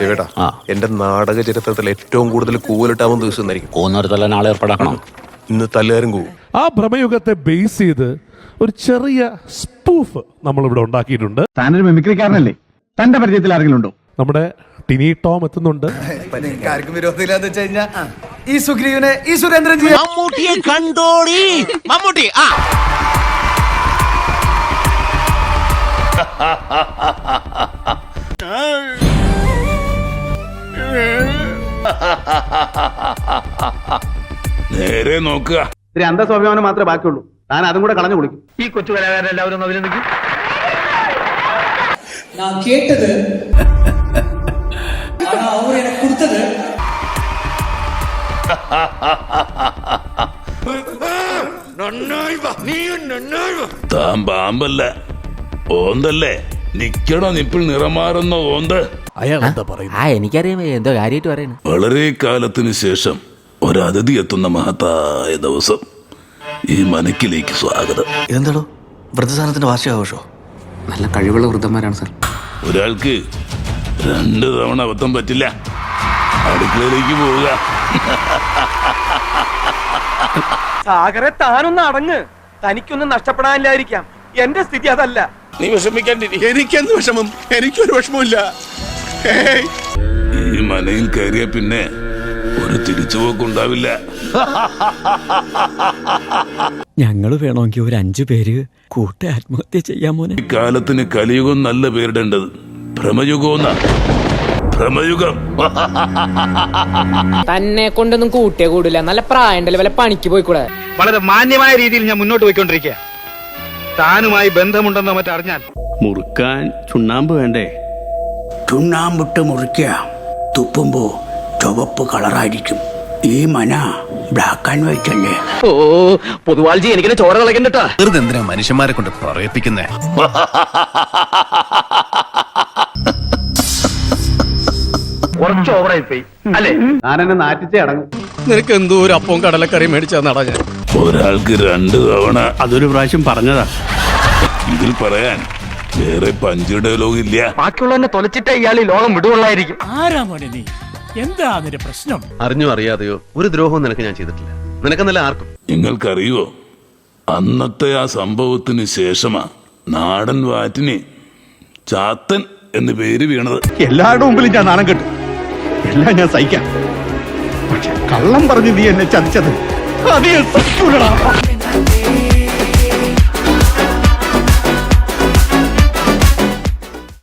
ദേവേട്ടാ ആ. എന്റെ നാടക ചരിത്രത്തിൽ ഏറ്റവും കൂടുതൽ കൂവലിട്ടാവുന്ന ദിവസം എന്നായിരിക്കും. പോകുന്നിടത്തല്ല നാളെ ഏർപ്പാടാക്കണം. ഇന്ന് തല്ലുകാരും കൂവും. ആ ഭ്രമയുഗത്തെ ബേസ് ചെയ്ത് ഒരു ചെറിയ സ്പൂഫ് നമ്മളിവിടെ ഉണ്ടാക്കിയിട്ടുണ്ട്. താനൊരു മിമിക്രിക്കാരനല്ലേ തന്റെ പരിചയത്തിൽ ആരെങ്കിലും ഉണ്ടോ? നമ്മുടെ ടിനി ടോം എത്തുന്നുണ്ട്. ആർക്കും വിരോധമില്ലാന്ന് വെച്ച് ഈ സുഗ്രീവനെ ഈ സുരേന്ദ്രൻ ജി മമ്മൂട്ടിയെ കണ്ടോടി. മമ്മൂട്ടി ആ. നേരെ നോക്കുക ഇത്തിരി അന്ധസ്വാഭിമാനം മാത്രമേ ബാക്കിയുള്ളൂ താൻ അതും കൂടെ കളഞ്ഞു കുളിക്കും ഈ കൊച്ചു കലാകാരെല്ലാവരും അഭിനന്ദിക്കും நான் கேட்டது ஆனா அவர் எனக்கு கொடுத்தது താൻ പാമ്പല്ല ഓന്തല്ലേ നിക്കണോ നിപ്പിൾ നിറമാറുന്ന ഓന്ത് ആ? എനിക്കറിയാം. എന്തോ കാര്യമായിട്ട് പറയുന്നു വളരെ കാലത്തിന് ശേഷം ഒരതിഥി എത്തുന്ന മഹത്തായ ദിവസം ഈ മനക്കിലേക്ക് സ്വാഗതം. എന്താടോ? വൃദ്ധസാനത്തിന്റെ വാർഷികാഘോഷോ? നല്ല കഴിവുള്ള വൃദ്ധന്മാരാണ് സാർ. ഒരാൾക്ക് രണ്ട് തവണ അബദ്ധം പറ്റില്ല. അടുക്കളയിലേക്ക് പോവുക. സാഗരെ താനൊന്ന് അടങ്ങ്. തനിക്കൊന്നും നഷ്ടപ്പെടാനില്ലായിരിക്കാം. എന്റെ സ്ഥിതി അതല്ല. നീ വിഷമിക്കാണ്ടിരിക്കും എനിക്കെന്ത് വിഷമം? എനിക്കൊരു വിഷമമില്ല ഈ മനയിൽ കയറിയ പിന്നെ ഒരു തിരിച്ചുപോക്കുണ്ടാവില്ല. ഞങ്ങൾ വേണമെങ്കിൽ ഒരു അഞ്ചു പേര് കൂട്ടി ആത്മഹത്യ ചെയ്യാൻ മോനെ. ഈ കാലത്തിന് കലിയുഗം നല്ല പേരിടേണ്ടത് ഭ്രമയുഗമെന്ന ഭ്രമയുഗം. തന്നെ കൊണ്ടൊന്നും കൂട്ടിയേ കൂടില്ല. നല്ല പ്രായണ്ടല്ലേ വല്ല പണിക്ക് പോയിക്കൂടെ? വളരെ മാന്യമായ രീതിയിൽ ഞാൻ മുന്നോട്ട് പോയിക്കൊണ്ടിരിക്കുക താനുമായി ബന്ധമുണ്ടെന്നോ മറ്ററിഞ്ഞാൽ മുറുക്കാൻ ചുണ്ണാമ്പ് വേണ്ടേ? ചുണ്ണാമ്പിട്ട് മുറിക്കുക. തുപ്പുമ്പോൾ ചുവപ്പ് കളറായിരിക്കും. ഈ മന ബ്ലാക്ക് ആൻഡ് വൈറ്റ് അല്ലേ? ഓ പൊതുവാൾജി എനിക്കിനെ ചോര കളക്കണ്ടട്ടാ വെറുതെ എന്തിനാ മനുഷ്യന്മാരെ കൊണ്ട് പറയിപ്പിക്കുന്നേ? കുറച്ച് ഓവറായി പോയി അല്ലേ? ഞാൻ എന്നെ നാറ്റിച്ചേ അടങ്ങും. നിനക്ക് എന്തോ ഒരു അപ്പവും കടലക്കറി മേടിച്ചാ നടാ ഞാൻ. ഒരാൾക്ക് രണ്ട് തവണ. അതൊരു പ്രാവശ്യം പറഞ്ഞതാ. ഇതിൽ പറയാൻ വേറെ പഞ്ച് ഡയലോഗ് ഇല്ല. ബാക്കിയുള്ളവനെ തൊലച്ചിട്ടേ ഇയാൾ ഈ ലോകം വിടുകൊള്ളായിരിക്കും. ആരാ മോനെ നീ? എന്താ അതിന്റെ പ്രശ്നം? അറിഞ്ഞോ അറിയാതെയോ? ഒരു ദ്രോഹവും നിനക്ക് ഞാൻ ചെയ്തിട്ടില്ല. നിനക്കെന്നല്ല ആർക്കും. നിങ്ങൾക്കറിയോ അന്നത്തെ ആ സംഭവത്തിന് ശേഷമാ നാടൻ വാറ്റിന് ചാത്തൻ എന്ന് പേര് വീണത്. എല്ലാവരുടെ മുമ്പിലും ഞാൻ നാണം കെട്ടു. എല്ലാം ഞാൻ സഹിക്കാം. പക്ഷെ കള്ളം പറഞ്ഞ് നീ എന്നെ ചതിച്ചത്. അത് സത്യ സഹിക്കൂലടാ